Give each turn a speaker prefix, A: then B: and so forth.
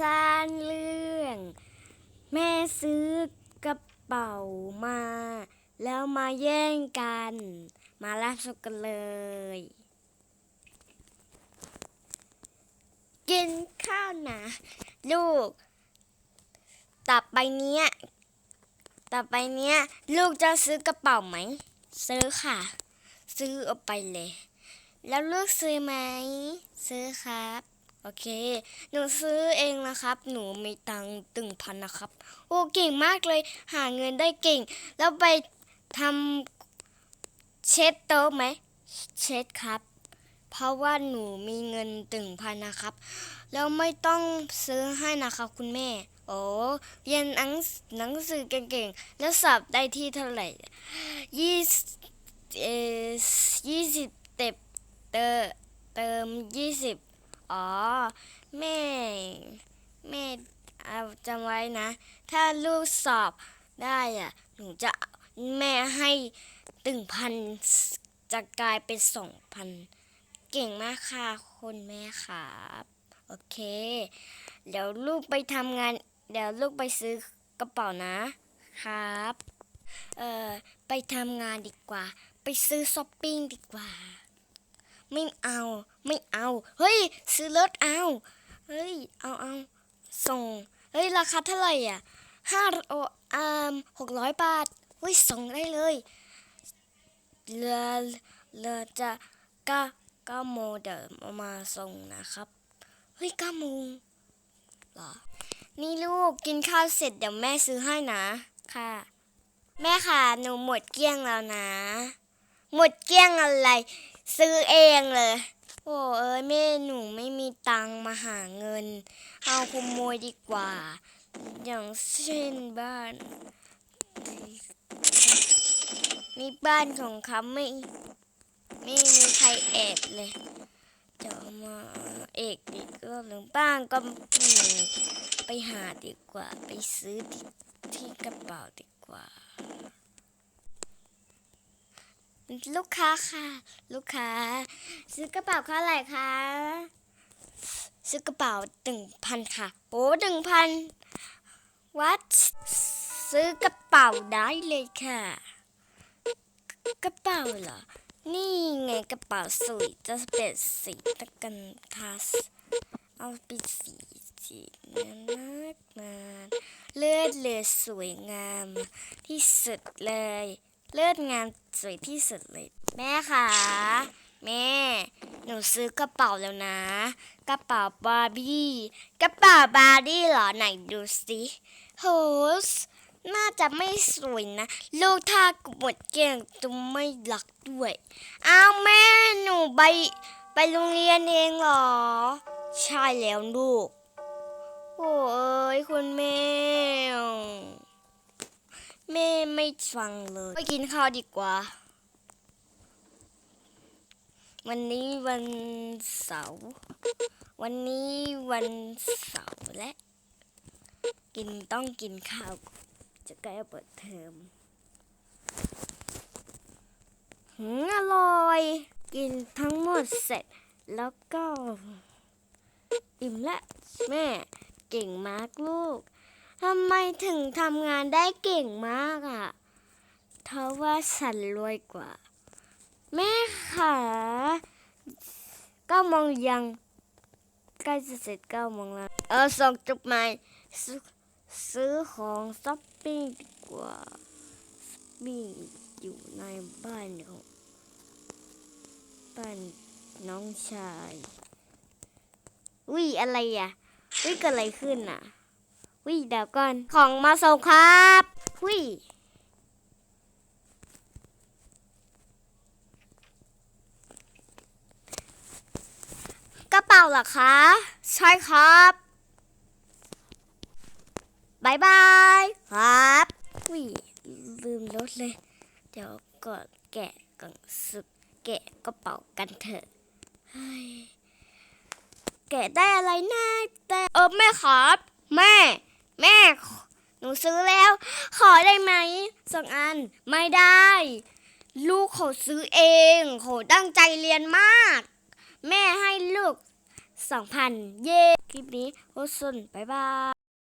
A: สร้างเรื่อง แม่ซื้อกระเป๋ามา แล้วมาแย่งกัน มารับชมกันเลย กินข้าวนะ ลูก ต่อไปเนี้ย ต่อไปเนี้ย ลูกจะซื้อกระเป๋าไหม ซื้อค่ะ ซื้อเอาไปเลย แล้วลูกซื้อไหม ซื้อครับ โอเค หนูซื้อเองนะครับ หนูมีตังค์ตึงพันนะครับ โอ้เก่งมากเลย หาเงินได้เก่ง แล้วไปทำเช็ดโต๊ะไหม เช็ดครับ เพราะว่าหนูมีเงินตึงพันนะครับ แล้วไม่ต้องซื้อให้นะครับคุณแม่ โอ้เรียนหนังหนังสือเก่งๆ แล้วสอบได้ที่เท่าไหร่ยี่สิบเอ่อยี่สิบเต็บเตอเติมยี่สิบ อ๋อ แม่ แม่เอาจำไว้นะ ถ้าลูกสอบได้อะ หนูจะแม่ให้ตึงพันจะกลายเป็นสองพัน เก่งมากค่ะคุณแม่ครับ โอเค เดี๋ยวลูกไปทำงาน เดี๋ยวลูกไปซื้อกระเป๋านะครับ เอ่อ ไปทำงานดีกว่า ไปซื้อช้อปปิ้งดีกว่า ไม่เอาไม่เอา เฮ้ย ซื้อรถเอา เฮ้ย เอาเอาส่ง เฮ้ย ราคาเท่าไหร่อะห้าโออ่าหกร้อยบาทเฮ้ย ส่งได้เลยเรือเรือจะก้าก้าโมงเดี๋ยวเอามาส่งนะครับ เฮ้ยก้าโมงหรอ นี่ลูกกินข้าวเสร็จเดี๋ยวแม่ซื้อให้นะ ค่ะ แม่ค่ะหนูหมดเกลี้ยงแล้วนะ หมดเกลี้ยงอะไร ซื้อเองเลย โอ้เอ้ยแม่หนูไม่มีตังค์มาหาเงิน เอาขโมยดีกว่า อย่างเช่นบ้าน นี่บ้านของเขาไม่ ไม่มีใครแอบเลยเดี๋ยวเอามาเอกดีก็หรือบ้านก็ไม่มีไปหาดีกว่า ไปซื้อที่ที่กระเป๋าดีกว่า ลูกค้าค่ะ ลูกค้า ซื้อกระเป๋าเท่าไหร่คะซื้อกระเป๋าหนึ่งพันค่ะโอ้หนึ่งพันวัดซื้อกระเป๋าได้เลยค่ะ กระเป๋าเหรอ นี่ไงกระเป๋าสวยจะเป็นสีตะกันทัสเอาไปสีสีน่ารักมาเลือดเลยสวยงามที่สุดเลย เลือดงามสวยที่สุดเลย แม่ค่ะแม่ หนูซื้อกระเป๋าแล้วนะ กระเป๋าบาร์บี้กระเป๋าบาร์บี้เหรอไหนดูสิโหสน่าจะไม่สวยนะลูกถ้ากูหมดเกลี้ยงจะไม่รักด้วยอ้าวแม่หนูไปไปโรงเรียนเองเหรอ ใช่แล้วลูกโอ้ยคุณแม่ ฟังเลย ไปกินข้าวดีกว่า วันนี้วันเสาร์วันนี้วันเสาร์และ กินต้องกินข้าว จะใกล้เปิดเทอมหืมอร่อย กินทั้งหมดเสร็จแล้วก็ อิ่มละ แม่ เก่งมากลูก ทำไมถึงทำงานได้เก่งมากอะ่ะเพราะว่าฉันรวยกว่า แม่ขาเก้าโมงยังใกล้จะเสร็จก้าโมงแล้วเออส่งจดหมายซื้อของช้อปปิ้งดีกว่ามีอยู่ในบ้านของบ้านน้องชายวิอะไรอะวิเกิดอะไรขึ้นอะ วิเดี๋ยวก่อน ของมาส่งครับวิกระเป๋าเหรอคะ ใช่ครับบายบายครับวิลืมรถเลย เดี๋ยวก่อนแกะกล่องสุดแกะกระเป๋ากันเถอะเฮ้ยแกะได้อะไรนะแต่เออแม่ครับ แม่ แม่ หนูซื้อแล้ว ขอได้ไหมสองอันไม่ได้ ลูกเขาซื้อเองเขาตั้งใจเรียนมาก แม่ให้ลูกสองพันเย้คลิปนี้โอซุนบายบาย